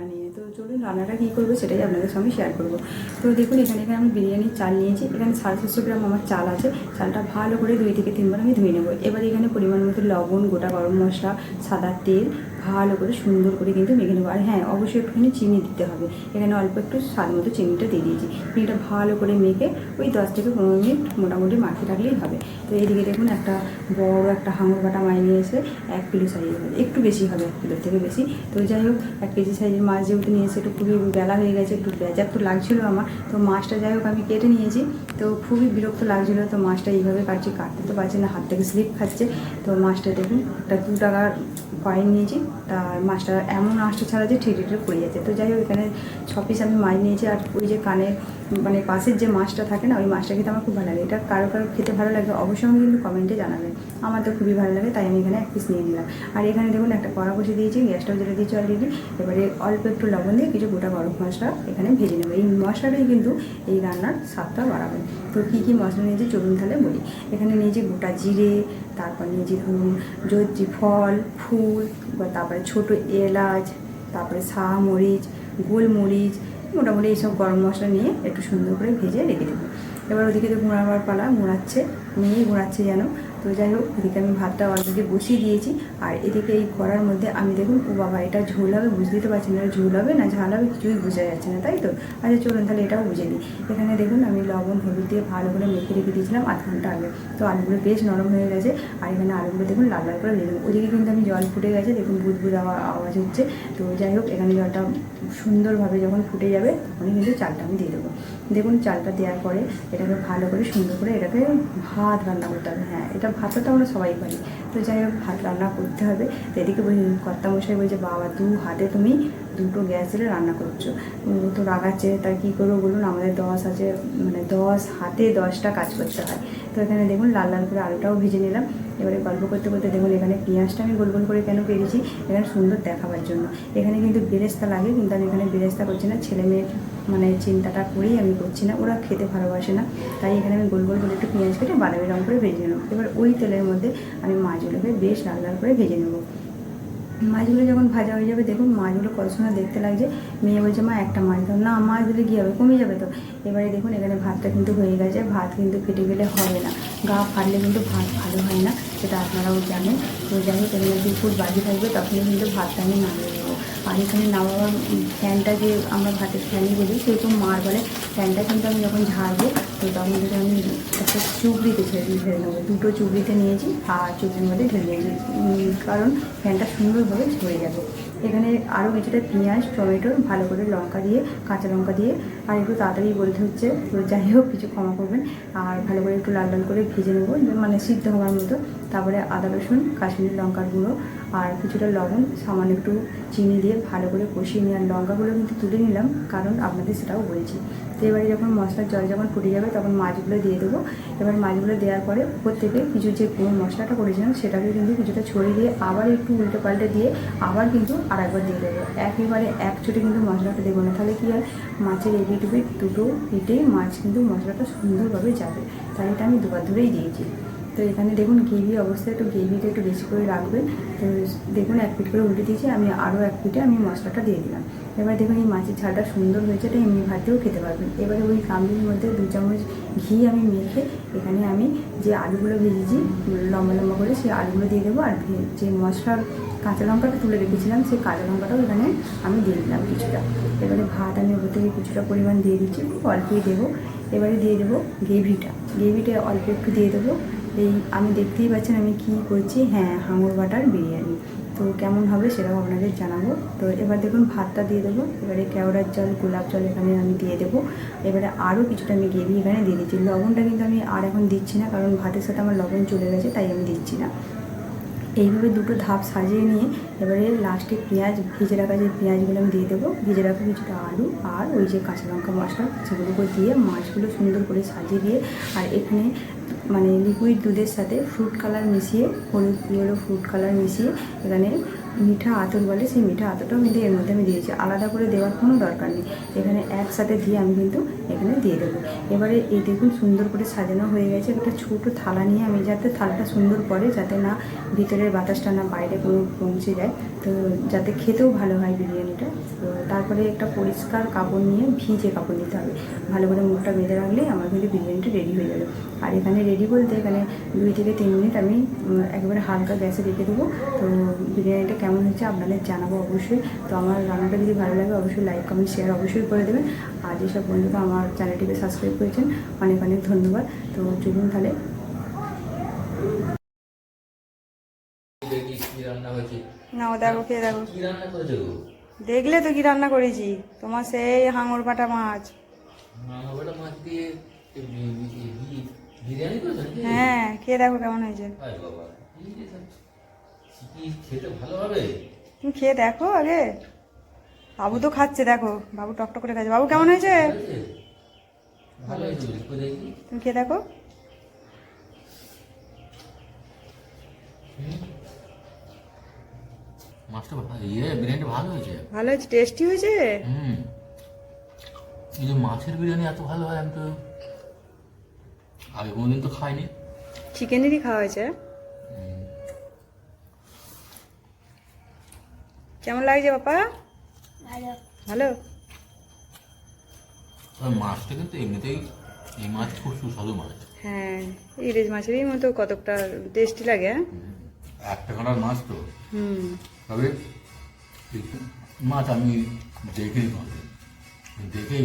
বানিয়ে তো চলুন রান্নাটা কী করব সেটাই আপনাদের সঙ্গে শেয়ার করব। তো দেখুন, এখানে এখানে আমি বিরিয়ানির চাল নিয়েছি। এখানে সাড়ে সাতশো গ্রাম আমার চাল আছে। চালটা ভালো করে দুই থেকে তিনবার আমি ধুয়ে নেব। এবার এখানে পরিমাণ মতো লবণ, গোটা গরম মশলা, সাদা তেল ভালো করে সুন্দর করে কিন্তু মেখে নেব। আর হ্যাঁ অবশ্যই একটুখানি চিনি দিতে হবে। এখানে অল্প একটু স্বাদ মতো চিনিটা দিয়ে দিয়েছি। চিনিটা ভালো করে মেখে ওই দশ থেকে পনেরো মিনিট মোটামুটি মাখিয়ে রাখলেই হবে। তো এইদিকে দেখুন একটা বড় একটা হাঙর কাটা মাছ নিয়ে এসে এক কিলো সাইজের হবে। একটু বেশি হবে, এক কিলোর থেকে বেশি। তো যাই হোক, এক কেজি সাইজের মাছ যেহেতু নিয়েছে, একটু খুবই বেলা হয়ে গেছে, একটু বেজার তো লাগছিল আমার। তো মাছটা যাই হোক আমি কেটে নিয়েছি। তো খুবই বিরক্ত লাগছিল, তো মাছটা এইভাবে কাটছি, কাটতে তো পারছি না, হাত থেকে স্লিপ খাচ্ছে। তো মাছটা দেখুন, একটা দু টাকার কয়েন নিয়েছি। তার মাছটা এমন আঁশটা ছাড়া যে ঠিকই ঠিক পড়ে যাচ্ছে তো যাই হোক, এখানে ছ পিস আমি মাছ নিয়েছি আর ওই যে কানের মানে পাশের যে মাছটা থাকে না, ওই মাছটা খেতে আমার খুব ভালো লাগে। এটা কারও কারও খেতে ভালো লাগে, অবশ্যই আমি কিন্তু কমেন্টে জানাবেন। আমার তো খুবই ভালো লাগে, তাই আমি এখানে এক পিস নিয়ে নিলাম। আর এখানে দেখুন, একটা কড়া বসে দিয়েছি, গ্যাসটাও জ্বলে দিয়েছি অলরেডি এবারে অল্প একটু লবণ দিয়ে কিছু গোটা গরম মশলা এখানে ভেজে নেবে। এই মশলাটাই কিন্তু এই রান্নার স্বাদটা বাড়াবে। তো কী কী মশলা নিয়েছি চলুন তাহলে বলি। এখানে নিয়েছি গোটা জিরে, তারপর নিয়েছি ধরুন, জয়ত্রী ফল, ফুল, বা তারপরে ছোটো এলাচ, তারপরে শাহ মরিচ গোলমরিচ, মোটামুটি এইসব গরম মশলা নিয়ে একটু সুন্দর করে ভেজে রেখে দেবো। এবার ওদিকে তো ঘোরাবার পালা ঘোরাচ্ছে মেয়ে ঘোরাচ্ছে যেন। তো যাই হোক, এদিকে আমি ভাতটা অলরেডি বসিয়ে দিয়েছি। আর এদিকে এই করার মধ্যে আমি দেখুন, ও বাবা, এটা ঝোল হবে বুঝতে পারছি না ঝোল হবে না ঝাল হবে, কিছুই বোঝা যাচ্ছে না, তাই তো? আচ্ছা চলুন তাহলে এটাও বুঝে নিই। এখানে দেখুন, আমি লবণ, হলুদ দিয়ে ভালো করে মেখে রেখে দিয়েছিলাম আধ ঘণ্টা আগে। তো আলুগুলো বেশ নরম হয়ে গেছে, আর এখানে আলুগুলো দেখুন, লাল লাল করে দেবো ওদিকে কিন্তু আমি জল ফুটে গেছে, দেখুন বুদ বুদ আওয়া- আওয়াজ হচ্ছে। তো যাই হোক, এখানে জলটা সুন্দরভাবে যখন ফুটে যাবে, তখনই কিন্তু চালটা আমি দিয়ে দেবো। দেখুন, চালটা দেওয়ার পরে এটাকে ভালো করে সুন্দর করে এটাকে ভাত রান্না করতে হবে। হ্যাঁ এটা ভাতটা তো আমরা সবাই পারি। তো যাই হোক, ভাত রান্না করতে হবে। এদিকে কর্তা মশাই বলছে, বাবা, দু হাতে তুমি দুটো গ্যাস দিলে রান্না করছ। তো রাগাচ্ছে তার কী করব বলুন? আমাদের দশ আছে মানে দশ হাতে দশটা কাজ করতে হয়। তো এখানে দেখুন, লাল লাল করে আলুটাও ভেজে নিলাম। এবারে গল্প করতে করতে দেখুন, এখানে পেঁয়াজটা আমি গোল গোল করে কেন পেরেছি এখানে সুন্দর দেখাবার জন্য। এখানে কিন্তু বেরেস্তা লাগে, কিন্তু আমি এখানে বেরেস্তা করছি না। ছেলে মেয়ের মানে চিন্তাটা করেই আমি করছি না। ওরা খেতে ভালোবাসে না। তাই এখানে আমি গোল গোল করে একটু পেঁয়াজ কেটে বাদামি রঙ করে ভেজে নেব। এবার ওই তেলের মধ্যে আমি মাছগুলোকে বেশ লাল লাল করে ভেজে নেব। মাছগুলো যখন ভাজা হয়ে যাবে, দেখুন মাছগুলো কত সুন্দর দেখতে লাগছে। মেয়ে বলছে, মা, একটা মাছ দাও। না, মাছ দিলে কী হবে? কমে যাবে তো? এবারে দেখুন, এখানে ভাতটা কিন্তু হয়ে গেছে। ভাত কিন্তু ফেটে গেলে হবে না। গা ফাটলে কিন্তু ভাত ভালো হয় না, সেটা আপনারাও জানেন। তো যাই হোক, এখানে দুপুর বাজি থাকবে, তখনই কিন্তু ভাতটা আমি নামিয়ে নেব। আর এখানে নামাবার ফ্যানটা যে আমরা ভাতের ফ্যানই বলি, সেরকম মার বলে ফ্যানটা কিন্তু আমি যখন ঝাড়বো তো তখন কিন্তু আমি একটা চুবড়িতে ছেড়ে ঢেলে নেব। দুটো চুবড়িতে নিয়েছি আর চুবড়ির মধ্যে ঢেলে উম, কারণ ফ্যানটা সুন্দরভাবে ঝরে যাবে এখানে আরও কিছুটা পেঁয়াজ টমেটো ভালো করে লঙ্কা দিয়ে কাঁচা লঙ্কা দিয়ে আর একটু তাড়াতাড়ি বলতে হচ্ছে তো যাই হোক কিছু ক্ষমা করবেন। আর ভালো করে একটু লাল লাল করে ভেজে নেব মানে সিদ্ধ হওয়ার মতো। তারপরে আদা রসুন কাশ্মীরি লঙ্কার গুঁড়ো আর কিছুটা লবণ, সামান্য একটু চিনি দিয়ে ভালো করে কষিয়ে নিয়ে আর লঙ্কাগুলো কিন্তু তুলে নিলাম, কারণ আপনাদের সেটাও বলছি। তো এবারে যখন মশলার জল যখন ফুটে যাবে, তখন মাছগুলো দিয়ে দেবো। এবার মাছগুলো দেওয়ার পরে উপর থেকে কিছু যে গুঁড়ো মশলাটা করেছিলাম, সেটাকে কিন্তু কিছুটা ছড়িয়ে দিয়ে আবার একটু উল্টে পাল্টে দিয়ে আবার কিন্তু আর একবার দিয়ে দেবো। একেবারে এক চোটে কিন্তু মশলাটা দেবো না। তাহলে কী হয়? মাছের এপিট উপিট দুটো পিঠেই মাছ কিন্তু মশলাটা সুন্দরভাবে যাবে। তাই এটা আমি দুবার ধরেই দিয়েছি। তো এখানে দেখুন গ্রেভি অবস্থায় একটু গ্রেভিটা একটু বেশি করে রাখবেন। তো দেখুন, এক পিঠ করে উল্টে দিয়েছি, আমি আরও এক পিঠে আমি মশলাটা দিয়ে দিলাম। এবার দেখুন, এই মাছের ঝালটা সুন্দর হয়েছে, এটা এমনি ভাতেও খেতে পারবেন। এবারে ওই কামড়ির মধ্যে দু চামচ ঘি আমি মেখে এখানে আমি যে আলুগুলো ভেজেছি, লম্বা লম্বা করে সেই আলুগুলো দিয়ে দেবো। আর যে মশলার কাঁচা লঙ্কাটা তুলে রেখেছিলাম, সেই কাঁচা লঙ্কাটাও এখানে আমি দিয়ে দিলাম কিছুটা। এবারে ভাত আমি ওপর থেকে কিছুটা পরিমাণ দিয়ে দিচ্ছি, খুব অল্পই দেবো। এবারে দিয়ে দেবো গ্রেভিটা গ্রেভিটা অল্প একটু দিয়ে দেবো। এই আমি দেখতেই পাচ্ছেন আমি কি করছি? হ্যাঁ হাঙর বাটার বিরিয়ানি। তো কেমন হবে সেটাও আপনাদের জানাব। তো এবার দেখুন ভাতটা দিয়ে দেবো। এবারে কেওড়ার জল, গোলাপ জল এখানে আমি দিয়ে দেবো। এবারে আরও কিছুটা আমি গ্রেভি এখানে দিয়ে দিচ্ছি। লবণটা কিন্তু আমি আর এখন দিচ্ছি না, কারণ ভাতের সাথে আমার লবণ চলে গেছে, তাই আমি দিচ্ছি না। এইভাবে দুটো ধাপ সাজিয়ে নিয়ে এবারে লাস্টে পেঁয়াজ, ভেজে রাখা যে পেঁয়াজগুলো আমি দিয়ে দেবো, ভেজে রাখা কিছুটা আলু আর ওই যে কাঁচা লঙ্কা মশলা, সেগুলোকে দিয়ে মাছগুলো সুন্দর করে সাজিয়ে দিয়ে আর এখানে মানে লিকুইড দুধের সাথে ফ্রুট কালার মিশিয়ে হলুদ ইয়েলো ফ্রুট কালার মিশিয়ে এখানে মিঠা আতর বলে, সেই মিঠা আতরটাও কিন্তু এর মধ্যে আমি দিয়েছি। আলাদা করে দেওয়ার কোনো দরকার নেই। এখানে একসাথে দিয়ে আমি কিন্তু এখানে দিয়ে দেবো। এবারে এই দেখুন সুন্দর করে সাজানো হয়ে গেছে। একটা ছোটো থালা নিয়ে আমি যাতে থালাটা সুন্দর পড়ে যাতে না ভিতরের বাতাসটা না বাইরে কোনো পৌঁছে যায়, তো যাতে খেতেও ভালো হয় বিরিয়ানিটা। তো তারপরে একটা পরিষ্কার কাপড় নিয়ে ভিজে কাপড় নিতে হবে। ভালো করে মুখটা বেঁধে রাখলেই আমার কিন্তু বিরিয়ানিটা রেডি হয়ে যাবে। আর এখানে রেডি বলতে এখানে দুই থেকে তিন মিনিট আমি একেবারে হালকা গ্যাসে রেখে দেবো। তো বিরিয়ানিটা কেমন হয়েছে আপনাদের জানাব অবশ্যই। তো আমার রান্নাটা যদি ভালো লাগে অবশ্যই লাইক কমেন্ট শেয়ার অবশ্যই করে দেবেন। আর যেসব বন্ধুরা আমার চ্যানেলটিকে সাবস্ক্রাইব করেছেন অনেক অনেক ধন্যবাদ। তো চলুন তাহলে। না ও দেখো খেয়ে দেখো। দেখলে তো কি রান্না করেছি। তোমার সেই হাঙর কাটা মাছ। হ্যাঁ খেয়ে দেখো কেমন হয়েছে। কি খেতে ভালো হবে? তুমি খেয়ে দেখো আগে। বাবু তো খাচ্ছে দেখো। বাবু টকটক করে খাচ্ছে। বাবু কেমন হয়েছে? ভালো তুমি খেয়ে দেখো। মাছটা ইয়ে বিরিয়ানিটা ভালো হয়েছে? ভালো হয়েছে টেস্টি হয়েছে? হুম। এই যে মাছের বিরিয়ানি এত ভালো হয় আমি তো আগে কোনোদিন তো খাইনি। চিকেনেরই খাওয়া হয়েছে। কেমন লাগছে বাপা ভালো। মাছটা কিন্তু এমনিতেই এই মাছ খুব সুস্বাদু মাছ। হ্যাঁ ইলিশ মাছেরই মতো কতকটা টেস্টি লাগে হ্যাঁ? একটা কাটার মাছ তো। হুম। তবে মাছ আমি দেখেই দেখেই